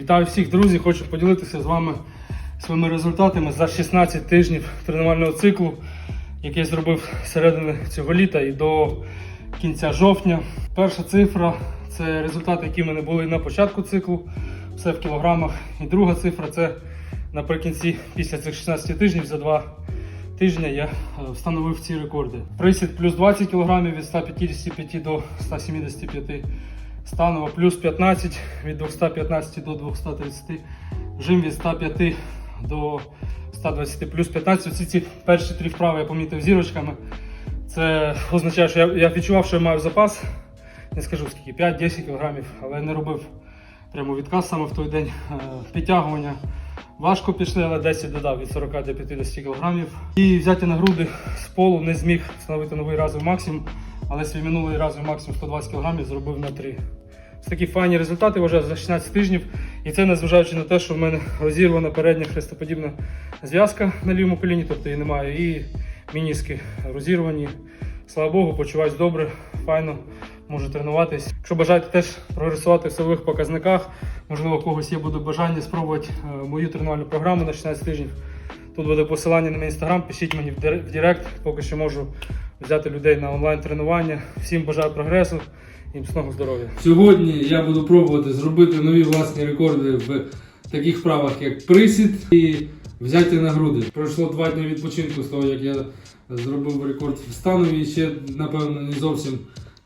Вітаю всіх, друзі! Хочу поділитися з вами своїми результатами за 16 тижнів тренувального циклу, який я зробив середини цього літа і до кінця жовтня. Перша цифра це результати, які в мене були на початку циклу, все в кілограмах. І друга цифра це наприкінці після цих 16 тижнів за два тижня я е, встановив ці рекорди. Присід плюс 20 кг від 155 до 175 станова, плюс 15 від 215 до 230, жим від 105 до 120, плюс 15. Оці ці перші три вправи я помітив зірочками. Це означає, що я, я відчував, що я маю запас. Не скажу скільки, 5-10 кг, але не робив прямо відказ саме в той день. Е, Підтягування важко пішли, але 10 додав від 40 до 50 кг. І взяти на груди з полу не зміг встановити новий разовий максимум, але свій минулий разовий максимум 120 кг зробив на 3. Це такі файні результати вважаю за 16 тижнів. І це незважаючи на те, що в мене розірвана передня хрестоподібна зв'язка на лівому коліні, тобто її немає, і мініски розірвані. Слава Богу, почуваюсь добре, файно, можу тренуватись. Якщо бажаєте теж прогресувати в силових показниках, можливо, у когось є буде бажання спробувати е, мою тренувальну програму на 16 тижнів. Тут буде посилання на мій інстаграм, пишіть мені в директ, поки що можу взяти людей на онлайн тренування. Всім бажаю прогресу і міцного здоров'я. Сьогодні я буду пробувати зробити нові власні рекорди в таких вправах, як присід і взяття на груди. Пройшло два дні відпочинку з того, як я зробив рекорд в станові. Ще, напевно, не зовсім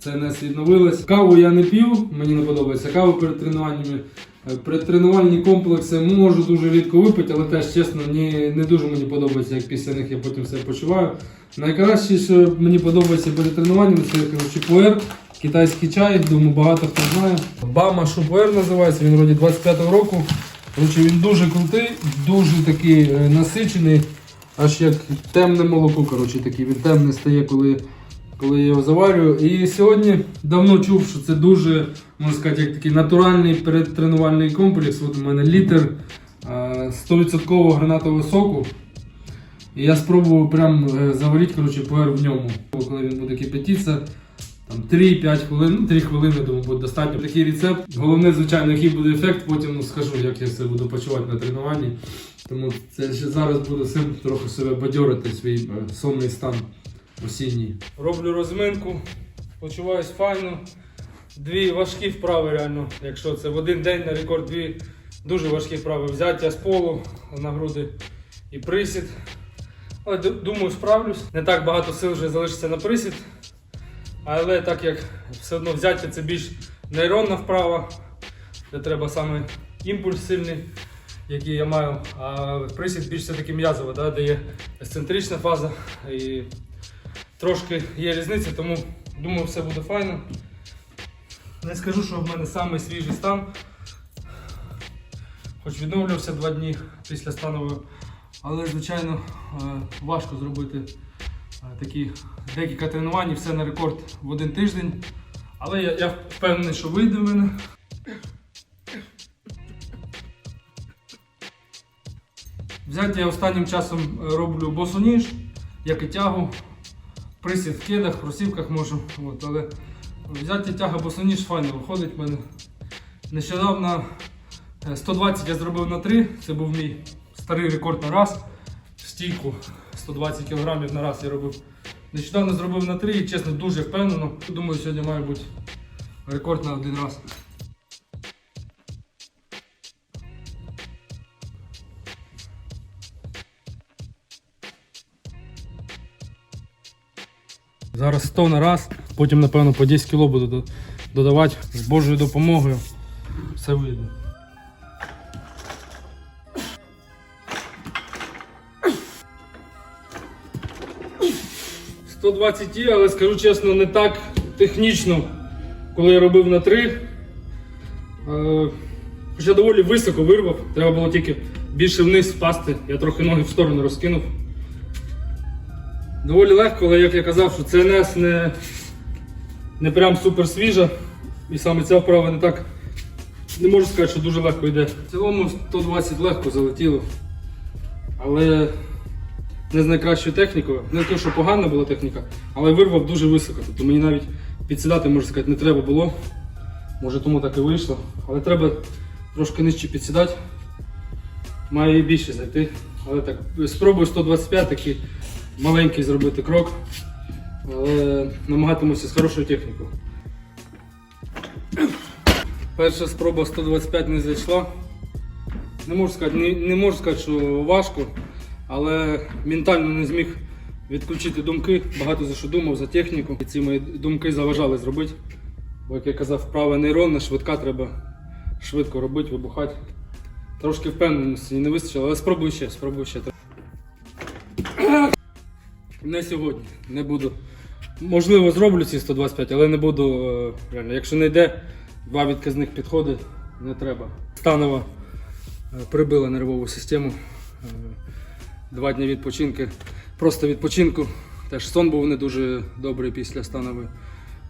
це не відновилось. Каву я не п'ю, мені не подобається каву перед тренуваннями. Е, Предтренувальні комплекси можу дуже рідко випити, але теж чесно, не, не дуже мені подобається, як після них я потім себе почуваю. Найкраще, що мені подобається перед тренуваннями, це коротше, пуер, китайський чай, думаю, багато хто знає. Бама Шупуер називається, він вроді 25-го року. Коротше, він дуже крутий, дуже такий е, насичений, аж як темне молоко. Коротше, такий. Він темний стає, коли, коли я його заварюю. І сьогодні давно чув, що це дуже, можна сказати, як такий натуральний передтренувальний комплекс. От у мене літр е, 100% гранатового соку. І я спробував прям е, заварити коротше, пуер в ньому. Коли він буде кипятитися, там 3-5 хвилин, ну 3 хвилини, думаю, буде достатньо. Такий рецепт. Головне, звичайно, який буде ефект, потім ну, скажу, як я себе буду почувати на тренуванні. Тому це ще зараз буду цим трохи себе бадьорити, свій сонний стан осінній. Роблю розминку, почуваюсь файно. Дві важкі вправи реально, якщо це в один день на рекорд дві дуже важкі вправи. Взяття з полу на груди і присід. Але думаю, справлюсь. Не так багато сил вже залишиться на присід. Але так як все одно взяття це більш нейронна вправа, де треба саме імпульс сильний, який я маю. А присід більш все-таки м'язова, да, де є ексцентрична фаза. І трошки є різниця, тому думаю, все буде файно. Не скажу, що в мене самий свіжий стан. Хоч відновлювався два дні після станової, але, звичайно, е, важко зробити е, такі декілька тренувань і все на рекорд в один тиждень. Але я, я впевнений, що вийде в мене. Взяття я останнім часом роблю босоніж, як і тягу. Присід в кедах, в кросівках можу. От, але взяття тяга босоніж файно виходить в мене. Нещодавно е, 120 я зробив на 3, це був мій старий рекорд на раз. Стійку 120 кг на раз я робив. Нещодавно зробив на 3 і чесно дуже впевнено. Думаю, сьогодні має бути рекорд на один раз. Зараз 100 на раз, потім, напевно, по 10 кг буду додавати з Божою допомогою. Все вийде. «120 є, але скажу чесно, не так технічно, коли я робив на 3. Е, Хоча доволі високо вирвав, треба було тільки більше вниз впасти. Я трохи ноги в сторону розкинув. Доволі легко, але як я казав, що ЦНС не, не прям супер свіжа. І саме ця вправа не так. Не можу сказати, що дуже легко йде. В цілому 120 легко залетіло. Але не з найкращою технікою. Не те, що погана була техніка, але вирвав дуже високо. Тобто мені навіть підсідати, можна сказати, не треба було. Може тому так і вийшло. Але треба трошки нижче підсідати. Має і більше зайти. Але так, спробую 125 такий маленький зробити крок. Але намагатимуся з хорошою технікою. Перша спроба 125 не зайшла. Не можу сказати, не, не можу сказати, що важко, але ментально не зміг відключити думки. Багато за що думав, за техніку. І ці мої думки заважали зробити. Бо, як я казав, права нейронна, швидка треба швидко робити, вибухати. Трошки впевненості не вистачило, але спробую ще, спробую ще. Не сьогодні, не буду. Можливо, зроблю ці 125, але не буду. е, Реально, якщо не йде, два відказних підходи, не треба. Станова е, прибила нервову систему. Е, Два дні відпочинки. Просто відпочинку. Теж сон був не дуже добрий після станови,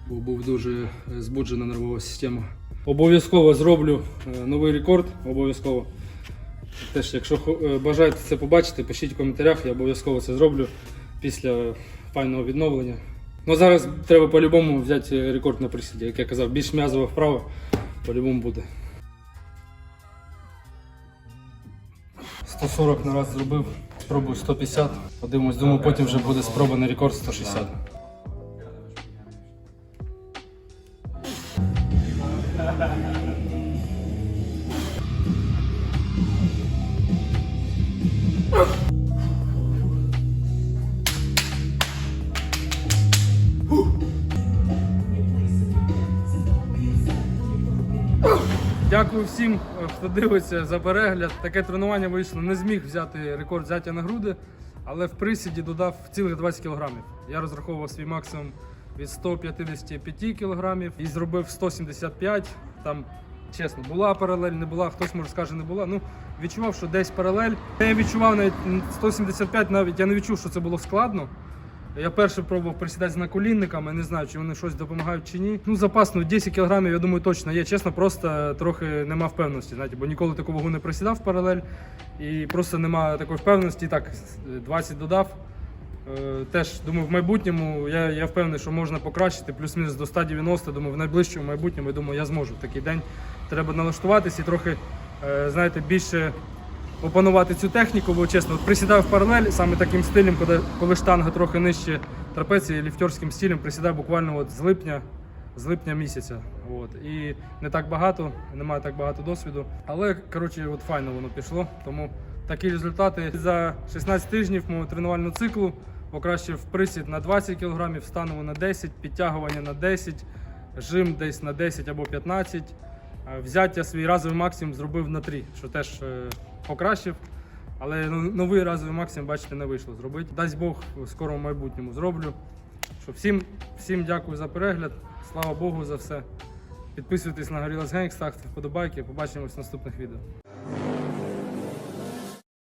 бо був дуже збуджена нервова система. Обов'язково зроблю новий рекорд. Обов'язково. Теж, якщо бажаєте це побачити, пишіть в коментарях, я обов'язково це зроблю після файного відновлення. Ну зараз треба по-любому взяти рекорд на присіді. Як я казав, більш м'язова вправа по-любому буде. 140 на раз зробив, спробую 150. Подивимось, думаю, потім вже буде спроба на рекорд 160. Дякую всім, е, хто дивиться за перегляд. Таке тренування вийшло. Не зміг взяти рекорд взяття на груди, але в присіді додав цілих 20 кілограмів. Я розраховував свій максимум від 155 кілограмів і зробив 175. Там, чесно, була паралель, не була, хтось може скаже, не була. Ну, відчував, що десь паралель. Я відчував навіть 175, навіть я не відчув, що це було складно. Я перше пробував присідати з наколінниками, не знаю, чи вони щось допомагають чи ні. Ну, запас ну, 10 кілограмів, я думаю, точно є. Чесно, просто трохи нема впевненості, знаєте, бо ніколи таку вагу не присідав паралель. І просто нема такої впевненості. Так, 20 додав. Е, Теж думаю, в майбутньому я, я впевнений, що можна покращити плюс-мінус до 190. Думаю, в найближчому майбутньому я думаю, я зможу в такий день. Треба налаштуватись і трохи, е, знаєте, більше опанувати цю техніку, бо чесно, от присідаю в паралель саме таким стилем, коли, коли штанга трохи нижче трапеції, ліфтерським стилем присідаю буквально от з липня. З липня місяця. От. І не так багато, немає так багато досвіду. Але коротше, от файно воно пішло. Тому такі результати за 16 тижнів мого тренувального циклу покращив присід на 20 кг, станову на 10, підтягування на 10, жим десь на 10 або 15. Взяття свій разовий максимум зробив на 3, що теж е, покращив. Але ну, новий разовий максимум, бачите, не вийшло зробити. Дасть Бог в скорому майбутньому зроблю. Що всім, всім дякую за перегляд. Слава Богу за все. Підписуйтесь на Gorillaz Gang, ставте вподобайки. Побачимось в наступних відео.